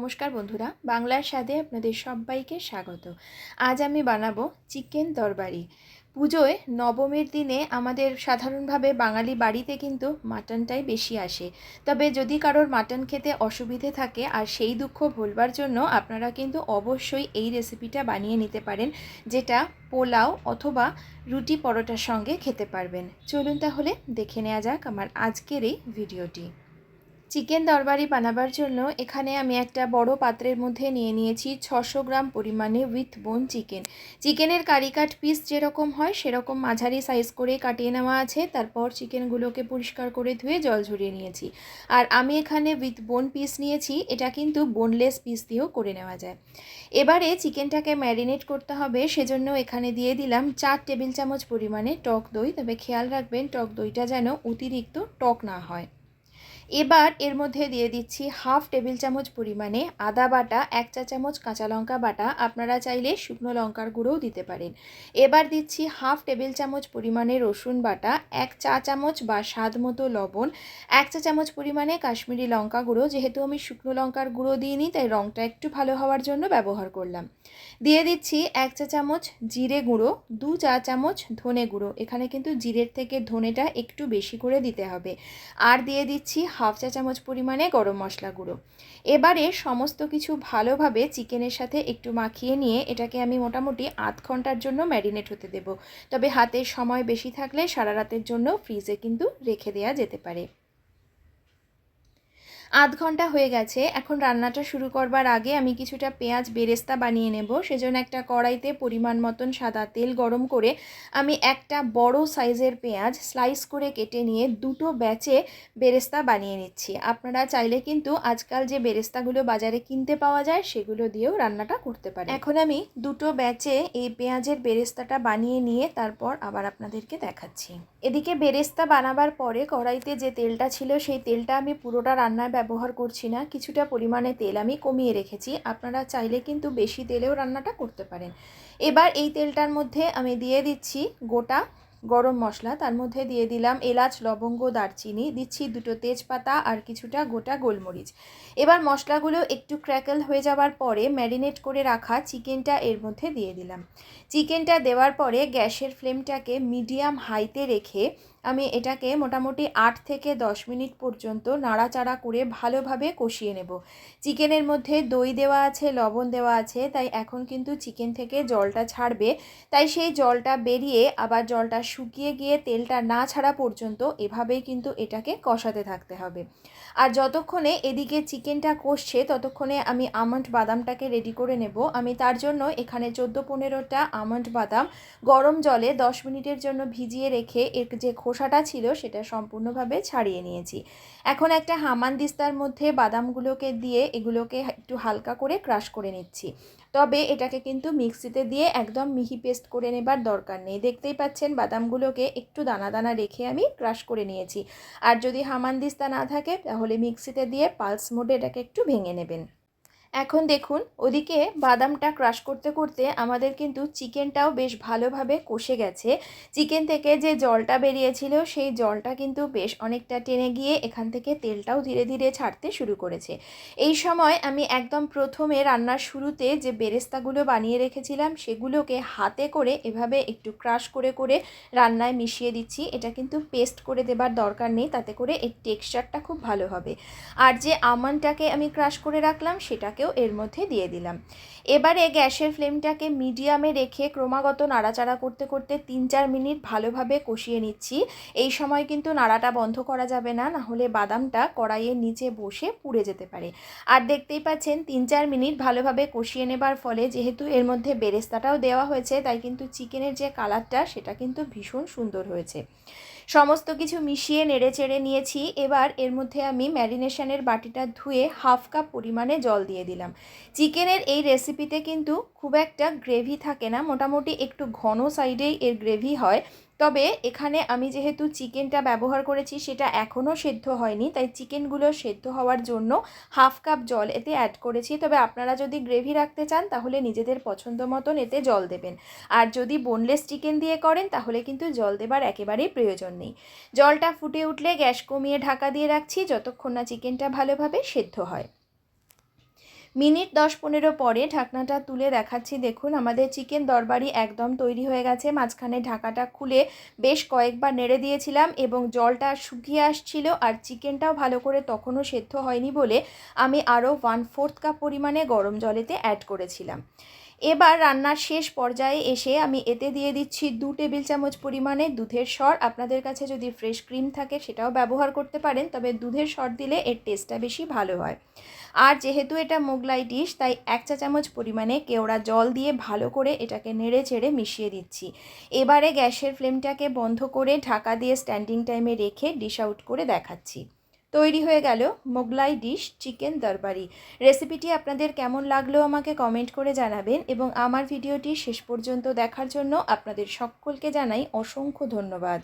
নমস্কার বন্ধুরা, বাংলার স্বাদে আপনাদের সবাইকে স্বাগত। আজ আমি বানাবো চিকেন তরবারি পুজোয় নবমীর দিনে আমাদের সাধারণভাবে বাঙালি বাড়িতে কিন্তু মাটনটাই বেশি আসে। তবে যদি কারোর মাটন খেতে অসুবিধে থাকে আর সেই দুঃখ ভুলবার জন্য আপনারা কিন্তু অবশ্যই এই রেসিপিটা বানিয়ে নিতে পারেন, যেটা পোলাও অথবা রুটি পরোটার সঙ্গে খেতে পারবেন। চলুন তাহলে দেখে নেওয়া যাক আমার আজকের এই ভিডিওটি। চিকেন দরবারি বানাবার জন্য এখানে আমি একটা বড় পাত্রের মধ্যে নিয়ে নিয়েছি ছশো গ্রাম পরিমাণে উইথ বোন চিকেন চিকেনের কারি কাট পিস যেরকম হয়, সেরকম মাঝারি সাইজ করে কাটিয়ে নেওয়া আছে। তারপর চিকেনগুলোকে পরিষ্কার করে ধুয়ে জল ঝরিয়ে নিয়েছি। আর আমি এখানে উইথ বোন পিস নিয়েছি, এটা কিন্তু বোনলেস পিস দিয়েও করে নেওয়া যায়। এবারে চিকেনটাকে ম্যারিনেট করতে হবে, সেজন্য এখানে দিয়ে দিলাম চার টেবিল চামচ পরিমাণে টক দই। তবে খেয়াল রাখবেন, টক দইটা যেন অতিরিক্ত টক না হয়। এবার এর মধ্যে দিয়ে দিচ্ছি হাফ টেবিল চামচ পরিমাণে আদা বাটা, এক চা চামচ কাঁচা লঙ্কা বাটা। আপনারা চাইলে শুকনো লঙ্কার গুঁড়োও দিতে পারেন। এবার দিচ্ছি হাফ টেবিল চামচ পরিমাণে রসুন বাটা, এক চা চামচ বা স্বাদ মতো লবণ, এক চা চামচ পরিমাণে কাশ্মীরি লঙ্কা গুঁড়ো। যেহেতু আমি শুকনো লঙ্কার গুঁড়ো দিইনি, তাই রঙটা একটু ভালো হওয়ার জন্য ব্যবহার করলাম। দিয়ে দিচ্ছি এক চা চামচ জিরে গুঁড়ো, দু চা চামচ ধনে গুঁড়ো। এখানে কিন্তু জিরের থেকে ধনেটা একটু বেশি করে দিতে হবে। আর দিয়ে দিচ্ছি হাফ চা চামচ পরিমাণে গরম মশলা গুঁড়ো। এবারে সমস্ত কিছু ভালোভাবে চিকেনের সাথে একটু মাখিয়ে নিয়ে এটাকে আমি মোটামুটি আধ ঘণ্টার জন্য ম্যারিনেট হতে দেব। তবে হাতে সময় বেশি থাকলে সারা রাতের জন্য ফ্রিজে কিন্তু রেখে দেওয়া যেতে পারে। আধ ঘণ্টা হয়ে গেছে। এখন রান্নাটা শুরু করবার আগে আমি কিছুটা পেঁয়াজ বেরেস্তা বানিয়ে নেব। সেজন্য একটা কড়াইতে পরিমাণ মতন সাদা তেল গরম করে আমি একটা বড় সাইজের পেঁয়াজ স্লাইস করে কেটে নিয়ে দুটো ব্যাচে বেরেস্তা বানিয়ে নিচ্ছি। আপনারা চাইলে কিন্তু আজকাল যে বেরেস্তাগুলো বাজারে কিনতে পাওয়া যায়, সেগুলো দিয়েও রান্নাটা করতে পারেন। এখন আমি দুটো ব্যাচে এই পেঁয়াজের বেরেস্তাটা বানিয়ে নিয়ে তারপর আবার আপনাদেরকে দেখাচ্ছি। এদিকে বেরেস্তা বানাবার পরে কড়াইতে যে তেলটা ছিল, সেই তেলটা আমি পুরোটা রান্নায় ব্যবহার করছি না, কিছুটা পরিমাণে তেল আমি কমিয়ে রেখেছি, আপনারা চাইলে কিন্তু বেশি তেলেও রান্নাটা করতে পারেন। এবার এই তেলটার মধ্যে আমি দিয়ে দিচ্ছি গোটা গরম মশলা, তার মধ্যে দিয়ে দিলাম এলাচ, লবঙ্গ, দারচিনি, দিচ্ছি দুটো তেজপাতা আর কিছুটা গোটা গোলমরিচ। এবার মশলাগুলো একটু ক্র্যাকেল হয়ে যাওয়ার পরে ম্যারিনেট করে রাখা চিকেনটা এর মধ্যে দিয়ে দিলাম। চিকেনটা দেওয়ার পরে গ্যাসের ফ্লেমটাকে মিডিয়াম হাইতে রেখে আমি এটাকে মোটামুটি আট থেকে দশ মিনিট পর্যন্ত নাড়াচাড়া করে ভালোভাবে কষিয়ে নেব। চিকেনের মধ্যে দই দেওয়া আছে, লবণ দেওয়া আছে, তাই এখন কিন্তু চিকেন থেকে জলটা ছাড়বে। তাই সেই জলটা বেরিয়ে আবার জলটা শুকিয়ে গিয়ে তেলটা না ছাড়া পর্যন্ত এভাবেই কিন্তু এটাকে কষাতে থাকতে হবে। আর যতক্ষণে এদিকে চিকেনটা কষছে, ততক্ষণে আমি আমন্ড বাদামটাকে রেডি করে নেব। আমি তার জন্য এখানে চোদ্দ পনেরোটা আমন্ড বাদাম গরম জলে দশ মিনিটের জন্য ভিজিয়ে রেখে এর যে খোসাটা ছিল সেটা সম্পূর্ণভাবে ছাড়িয়ে নিয়েছি। এখন একটা হামান দিস্তার মধ্যে বাদামগুলোকে দিয়ে এগুলোকে একটু হালকা করে ক্রাশ করে নিচ্ছি। তবে এটাকে কিন্তু মিক্সিতে দিয়ে একদম মিহি পেস্ট করে নেবার দরকার নেই। দেখতেই পাচ্ছেন বাদামগুলোকে একটু দানা দানা রেখে আমি ক্রাশ করে নিয়েছি। আর যদি হামানদিস্তা না থাকে, তাহলে মিক্সিতে দিয়ে পালস মোডে এটাকে একটু ভেঙে নেবেন। এখন দেখুন, ওদিকে বাদামটা ক্রাশ করতে করতে আমাদের কিন্তু চিকেনটাও বেশ ভালোভাবে কষে গেছে। চিকেন থেকে যে জলটা বেরিয়েছিল, সেই জলটা কিন্তু বেশ অনেকটা টেনে গিয়ে এখান থেকে তেলটাও ধীরে ধীরে ছাড়তে শুরু করেছে। এই সময় আমি একদম প্রথমে রান্নার শুরুতে যে বেরেস্তাগুলো বানিয়ে রেখেছিলাম, সেগুলোকে হাতে করে এভাবে একটু ক্রাশ করে করে রান্নায় মিশিয়ে দিচ্ছি। এটা কিন্তু পেস্ট করে দেবার দরকার নেই, তাতে করে এর টেক্সচারটা খুব ভালো হবে। আর যে আমনটাকে আমি ক্রাশ করে রাখলাম, সেটাকে মশলাটাকেও এর মধ্যে দিয়ে দিলাম। এবারে গ্যাসের ফ্লেমটাকে মিডিয়ামে রেখে ক্রমাগত নাড়াচাড়া করতে করতে তিন চার মিনিট ভালোভাবে কষিয়ে নিচ্ছি। এই সময় কিন্তু নাড়াটা বন্ধ করা যাবে না, নাহলে বাদামটা কড়াইয়ের নিচে বসে পুড়ে যেতে পারে। আর দেখতেই পাচ্ছেন তিন চার মিনিট ভালোভাবে কষিয়ে নেবার ফলে যেহেতু এর মধ্যে বেরেস্তাটাও দেওয়া হয়েছে, তাই কিন্তু চিকেনের যে কালারটা, সেটা কিন্তু ভীষণ সুন্দর হয়েছে। সমস্ত কিছু মিশিয়ে নেড়ে চেড়ে নিয়েছি। এবার এর মধ্যে আমি ম্যারিনেশনের বাটিটা ধুয়ে হাফ কাপ পরিমাণে জল দিয়ে দিলাম। চিকেনের এই রেসিপিতে কিন্তু খুব একটা গ্রেভি থাকে না। মোটামুটি একটু ঘন সাইডেই এর গ্রেভি হয়। তবে এখানে আমি যেহেতু চিকেনটা ব্যবহার করেছি, সেটা এখনও সেদ্ধ হয়নি। তাই চিকেনগুলো সেদ্ধ হওয়ার জন্য হাফ কাপ জল এতে অ্যাড করেছি। তবে আপনারা যদি গ্রেভি রাখতে চান, তাহলে নিজেদের পছন্দ মতন এতে জল দেবেন। আর যদি বোনলেস চিকেন দিয়ে করেন, তাহলে কিন্তু জল দেবার একেবারেই প্রয়োজন নেই। জলটা ফুটে উঠলে গ্যাস কমিয়ে ঢাকা দিয়ে রাখছি। যতক্ষণ না চিকেনটা ভালোভাবে সেদ্ধ হয়। মিনিট দশ পনেরো পরে ঢাকনাটা তুলে দেখাচ্ছি। দেখুন, আমাদের চিকেন দরবারি একদম তৈরি হয়ে গেছে। মাঝখানে ঢাকাটা খুলে বেশ কয়েকবার নেড়ে দিয়েছিলাম এবং জলটা শুকিয়ে আসছিল আর চিকেনটাও ভালো করে তখনও সেদ্ধ হয়নি বলে আমি আরও ওয়ান ফোর্থ কাপ পরিমাণে গরম জলেতে অ্যাড করেছিলাম। এবার রান্নার শেষ পর্যায়ে এসে আমি এতে দিয়ে দিচ্ছি দু টেবিল চামচ পরিমাণে দুধের স্বর আপনাদের কাছে যদি ফ্রেশ ক্রিম থাকে সেটাও ব্যবহার করতে পারেন, তবে দুধের স্বর দিলে এর টেস্টটা বেশি ভালো হয়। আর যেহেতু এটা মোগলাই ডিশ তাই এক চা চামচ পরিমাণে কেওড়া জল দিয়ে ভালো করে এটাকে নেড়ে চেড়ে মিশিয়ে দিচ্ছি। এবারে গ্যাসের ফ্লেমটাকে বন্ধ করে ঢাকা দিয়ে স্ট্যান্ডিং টাইমে রেখে ডিশ আউট করে দেখাচ্ছি। তৈরি হয়ে গেল মোগলাই ডিশ চিকেন দরবারি। রেসিপিটি আপনাদের কেমন লাগল আমাকে কমেন্ট করে জানাবেন এবং আমার ভিডিওটি শেষ পর্যন্ত দেখার জন্য আপনাদের সকলকে জানাই অসংখ্য ধন্যবাদ।